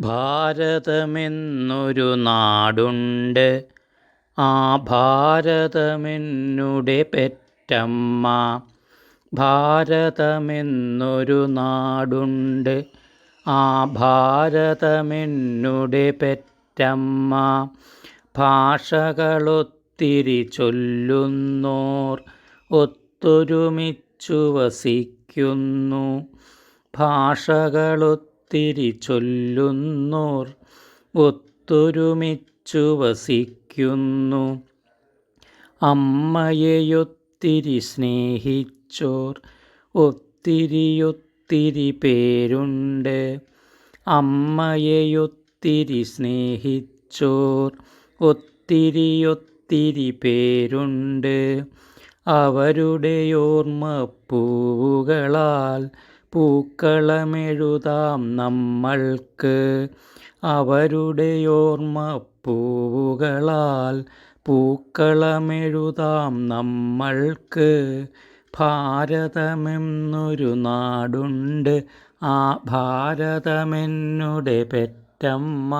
ഭാരതമെന്നൊരു നാടുണ്ട്. ആ ഭാരതമെന്നുടെ പെറ്റമ്മ ഭാരതമെന്നൊരു നാടുണ്ട്. ആ ഭാരതമെന്നുടെ പെറ്റമ്മ ഭാഷകളൊത്തിരി ചൊല്ലുന്നോർ ഒത്തൊരുമിച്ചു വസിക്കുന്നു. ഭാഷകളൊത്തിരി ചൊല്ലുന്നോർ ഒത്തൊരുമിച്ചു വസിക്കുന്നു. അമ്മയെയൊത്തിരി സ്നേഹിച്ചോർ ഒത്തിരിയൊത്തിരി പേരുണ്ട്. അമ്മയെയൊത്തിരി സ്നേഹിച്ചോർ ഒത്തിരിയൊത്തിരി പേരുണ്ട്. അവരുടെ ഓർമ്മ പൂവുകളാൽ പൂക്കളമെഴുതാം നമ്മൾക്ക്. അവരുടെ ഓർമ്മ പൂവുകളാൽ പൂക്കളമെഴുതാം നമ്മൾക്ക്. ഭാരതമെന്നൊരു നാടുണ്ട് ആ ഭാരതമെന്നുടെ പെറ്റമ്മ.